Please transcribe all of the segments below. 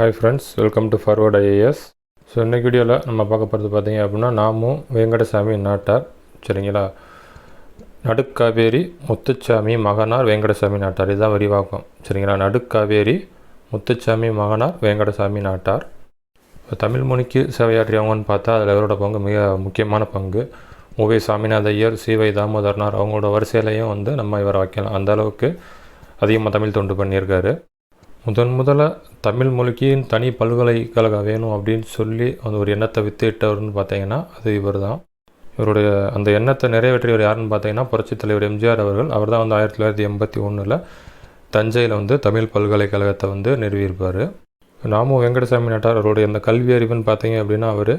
Hi friends welcome to forward IAS so இன்னைக்கு வீடியோவில் நம்ம பார்க்க போகிறது பார்த்தீங்க அப்படின்னா நாமும் வெங்கடசாமி நாட்டார் சரிங்களா? நடுக்காவேரி முத்துச்சாமி மகனார் வெங்கடசாமி நாட்டார். இதுதான் விரிவாக்கம் சரிங்களா? நடுக்காவேரி முத்துச்சாமி மகனார் வெங்கடசாமி நாட்டார். இப்போ தமிழ் மொழிக்கு சேவையாற்றியவங்கன்னு பார்த்தா அதில் இவரோட பங்கு மிக முக்கியமான பங்கு. ஓவே சாமிநாத ஐயர் சிவை தாமோதரனார் அவங்களோட வரிசையிலையும் வந்து நம்ம இவரை வைக்கலாம். அந்த அளவுக்கு அதிகமாக தமிழ் தொண்டு பண்ணியிருக்காரு. முதன் முதல்ல தமிழ் மொழிக்கின் தனி பல்கலைக்கழகம் வேணும் அப்படின்னு சொல்லி அந்த ஒரு எண்ணத்தை வித்துட்டவர்னு பார்த்தீங்கன்னா அது இவர் தான் இவருடைய அந்த எண்ணத்தை நிறைவேற்றியவர் யாருன்னு பார்த்தீங்கன்னா புரட்சித் தலைவர் எம்ஜிஆர் அவர்கள். அவர் தான் வந்து ஆயிரத்தி தொள்ளாயிரத்தி எண்பத்தி ஒன்றில் தஞ்சையில் வந்து தமிழ் பல்கலைக்கழகத்தை வந்து நிறுவியிருப்பார். நாமு வெங்கடசாமி நாட்டார் அவருடைய அந்த கல்வி அறிவுன்னு பார்த்தீங்க அப்படின்னா அவர்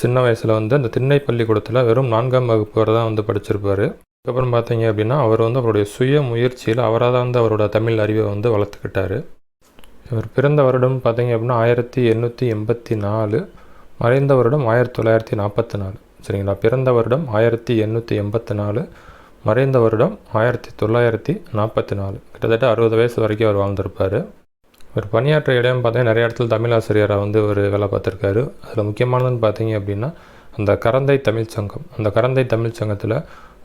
சின்ன வயசில் வந்து அந்த திண்ணை பள்ளிக்கூடத்தில் வெறும் நான்காம் வகுப்பு வரை தான் வந்து படிச்சிருப்பார். அதுக்கப்புறம் பார்த்தீங்க அப்படின்னா அவர் வந்து அவருடைய சுய முயற்சியில் அவராக தான் வந்து அவரோட தமிழ் அறிவை வந்து வளர்த்துக்கிட்டாரு. இவர் பிறந்த வருடம் பார்த்தீங்க அப்படின்னா ஆயிரத்தி எண்ணூற்றி எண்பத்தி நாலு மறைந்த வருடம் ஆயிரத்தி தொள்ளாயிரத்தி நாற்பத்தி நாலு. சரிங்களா? பிறந்த வருடம் ஆயிரத்தி எண்ணூற்றி எண்பத்தி நாலு மறைந்த வருடம் ஆயிரத்தி தொள்ளாயிரத்தி நாற்பத்தி நாலு. கிட்டத்தட்ட அறுபது வயசு வரைக்கும் அவர் வாழ்ந்திருப்பார். இவர் பணியாற்ற இடம் பார்த்தீங்கன்னா நிறைய இடத்துல தமிழ் ஆசிரியராக வந்து ஒரு வேலை பார்த்துருக்காரு. அதில் முக்கியமானதுன்னு பார்த்தீங்க அப்படின்னா அந்த கரந்தை தமிழ் சங்கம். அந்த கரந்தை தமிழ் சங்கத்தில்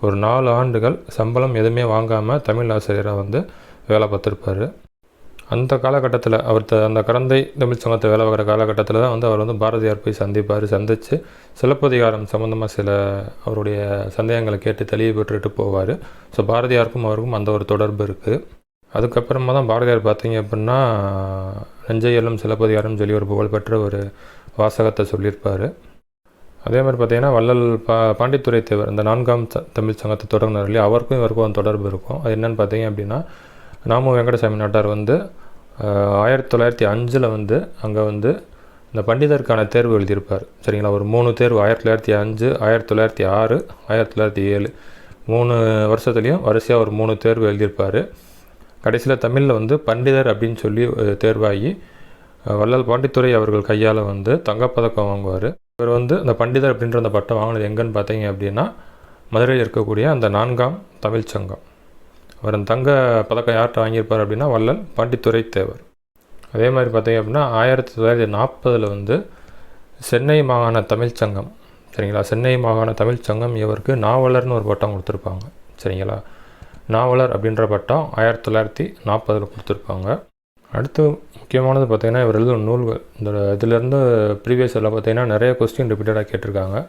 ஒரு நாலு ஆண்டுகள் சம்பளம் எதுவுமே வாங்காமல் தமிழ் ஆசிரியராக வந்து வேலை பார்த்துருப்பாரு. அந்த காலகட்டத்தில் அவர் த அந்த கரந்தை தமிழ் சங்கத்தை வேலை பார்க்குற காலகட்டத்தில் தான் வந்து அவர் வந்து பாரதியார் போய் சந்திப்பார் சந்தித்து சிலப்பதிகாரம் சம்மந்தமாக சில அவருடைய சந்தேகங்களை கேட்டு தெளிவு பெற்றுட்டு போவார். ஸோ பாரதியாருக்கும் அவருக்கும் அந்த ஒரு தொடர்பு இருக்குது அதுக்கப்புறமா தான் பாரதியார் பார்த்தீங்க அப்படின்னா நெஞ்சையெல்லும் சிலப்பதிகாரம் சொல்லி ஒரு புகழ்பெற்ற ஒரு வாசகத்தை சொல்லியிருப்பார். அதே மாதிரி பார்த்தீங்கன்னா வள்ளல் பா பாண்டித்துறை தேவர் இந்த நான்காம் தமிழ் சங்கத்தை தொடங்கினார் இல்லையா அவருக்கும் இவருக்கும் ஒரு தொடர்பு இருக்கும். அது என்னென்னு பார்த்தீங்க அப்படின்னா நாமு வெங்கடசாமி நாட்டார் வந்து ஆயிரத்தி தொள்ளாயிரத்தி அஞ்சில் வந்து அங்கே வந்து இந்த பண்டிதருக்கான தேர்வு எழுதியிருப்பார். சரிங்களா? ஒரு மூணு தேர்வு ஆயிரத்தி தொள்ளாயிரத்தி அஞ்சு ஆயிரத்தி தொள்ளாயிரத்தி ஆறு ஆயிரத்தி தொள்ளாயிரத்தி ஏழு. மூணு வருஷத்துலேயும் வரிசையாக ஒரு மூணு தேர்வு எழுதியிருப்பார். கடைசியில் தமிழில் வந்து பண்டிதர் அப்படின்னு சொல்லி தேர்வாகி வள்ளல் பாண்டித்துறை அவர்கள் கையால் வந்து தங்கப்பதக்கம் வாங்குவார். இவர் வந்து அந்த பண்டிதர் அப்படின்ற அந்த பட்டம் வாங்கினது எங்கன்னு பார்த்தீங்க அப்படின்னா மதுரையில் இருக்கக்கூடிய அந்த நான்காம் தமிழ்ச்சங்கம் அவர் அந்த தங்க பதக்கம் யார்கிட்ட வாங்கியிருப்பார் அப்படின்னா வள்ளல் பாண்டித்துறை தேவர். அதே மாதிரி பார்த்தீங்க அப்படின்னா ஆயிரத்தி தொள்ளாயிரத்தி நாற்பதில் வந்து சென்னை மாகாண தமிழ் சங்கம் சரிங்களா? சென்னை மாகாண தமிழ் சங்கம் இவருக்கு நாவலர்னு ஒரு பட்டம் கொடுத்துருப்பாங்க சரிங்களா? நாவலர் அப்படின்ற பட்டம் ஆயிரத்தி தொள்ளாயிரத்தி நாற்பதில் கொடுத்துருப்பாங்க. அடுத்து முக்கியமானது பார்த்திங்கன்னா இவர் எழுதும் நூல்கள். இந்த இதிலேருந்து ப்ரீவியஸ் எல்லாம் பார்த்திங்கன்னா நிறைய கொஸ்டின் ரிப்பீட்டடாக கேட்டிருக்காங்க.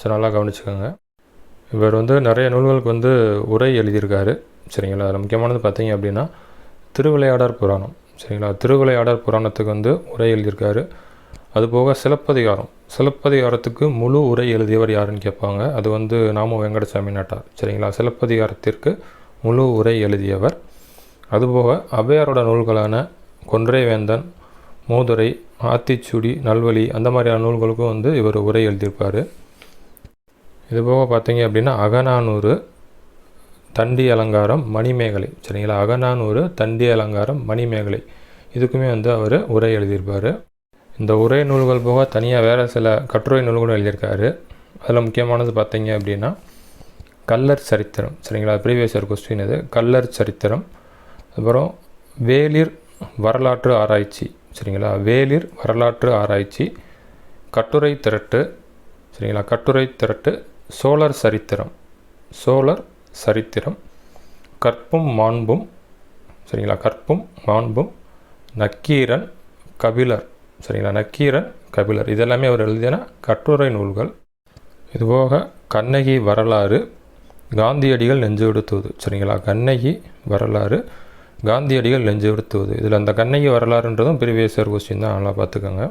ஸோ நல்லா கவனிச்சுக்கோங்க. இவர் வந்து நிறைய நூல்களுக்கு வந்து உரை எழுதியிருக்காரு சரிங்களா? அதில் முக்கியமானது பார்த்தீங்க அப்படின்னா திருவிளையாடர் புராணம் சரிங்களா? திருவிளையாடர் புராணத்துக்கு வந்து உரை எழுதியிருக்காரு. அதுபோக சிலப்பதிகாரம். சிலப்பதிகாரத்துக்கு முழு உரை எழுதியவர் யாருன்னு கேட்பாங்க. அது வந்து நாம வெங்கடசாமி நாட்டார் சரிங்களா? சிலப்பதிகாரத்திற்கு முழு உரை எழுதியவர். அதுபோக அவையாரோட நூல்களான கொன்றை வேந்தன் மூதுரை ஆத்திச்சுடி நல்வழி அந்த மாதிரியான நூல்களுக்கும் வந்து இவர் உரை எழுதியிருப்பார். இது போக பார்த்தீங்க அப்படின்னா அகநானூறு தண்டி அலங்காரம் மணிமேகலை. சரிங்களா? அகநானூறு தண்டி அலங்காரம் மணிமேகலை. இதுக்குமே வந்து அவர் உரை எழுதியிருப்பார். இந்த உரை நூல்கள் போக தனியாக வேறு சில கட்டுரை நூல்களும் எழுதியிருக்காரு. அதில் முக்கியமானது பார்த்தீங்க அப்படின்னா கல்லர் சரித்திரம். சரிங்களா? ப்ரீவியஸ் இயர் கொஸ்டின் இது. கல்லர் சரித்திரம். அப்புறம் வேலிர் வரலாற்று ஆராய்ச்சி. சரிங்களா? வேலிர் வரலாற்று ஆராய்ச்சி. கட்டுரை திரட்டு. சரிங்களா? கட்டுரை திரட்டு சோழர் சரித்திரம். சோழர் சரித்திரம். கற்பும் மாண்பும் சரிங்களா? கற்பும் மாண்பும் நக்கீரன் கபிலர். சரிங்களா? நக்கீரன் கபிலர். இதெல்லாமே அவர் எழுதின கட்டுரை நூல்கள். இதுபோக கண்ணகி வரலாறு காந்தியடிகள் நெஞ்சு விடுத்துவது சரிங்களா? கண்ணகி வரலாறு காந்தியடிகள் நெஞ்சு விடுத்துவது இதில் அந்த கண்ணகி வரலாறுன்றதும் ப்ரீவியஸ் கொஸ்டின் தான். நல்லா பார்த்துக்கோங்க.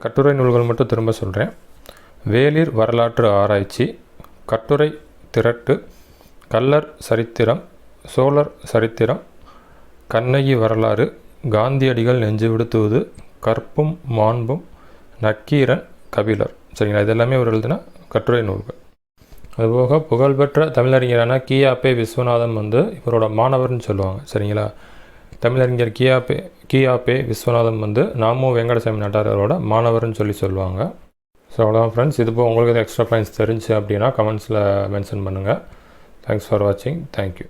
கட்டுரை நூல்கள் மட்டும் திரும்ப சொல்கிறேன் வேலிர் வரலாற்று ஆராய்ச்சி கட்டுரை திரட்டு கல்லர் சரித்திரம் சோழர் சரித்திரம் கண்ணகி வரலாறு காந்தியடிகள் நெஞ்சு விடுத்துவது கற்பும் மாண்பும் நக்கீரன் கபிலர். சரிங்களா? இதெல்லாமே அவர் எழுதின கட்டுரை நூல்கள். அதுபோக புகழ்பெற்ற தமிழறிஞரான கியாபே விஸ்வநாதன் வந்து இவரோட மாணவர்னு சொல்லுவாங்க. சரிங்களா? தமிழறிஞர் கியாபே கியாபே விஸ்வநாதன் வந்து நாமு வெங்கடசாமி நாட்டாரோட மாணவர்னு சொல்லி சொல்லுவாங்க. ஸோ அவ்வளோதான் ஃப்ரெண்ட்ஸ் இது போக உங்களுக்கு எக்ஸ்ட்ரா பாயிண்ட்ஸ் தெரிஞ்சு அப்படின்னா கமெண்ட்ஸில் மென்ஷன் பண்ணுங்கள் தேங்க்ஸ் ஃபார் வாட்சிங் தேங்க்யூ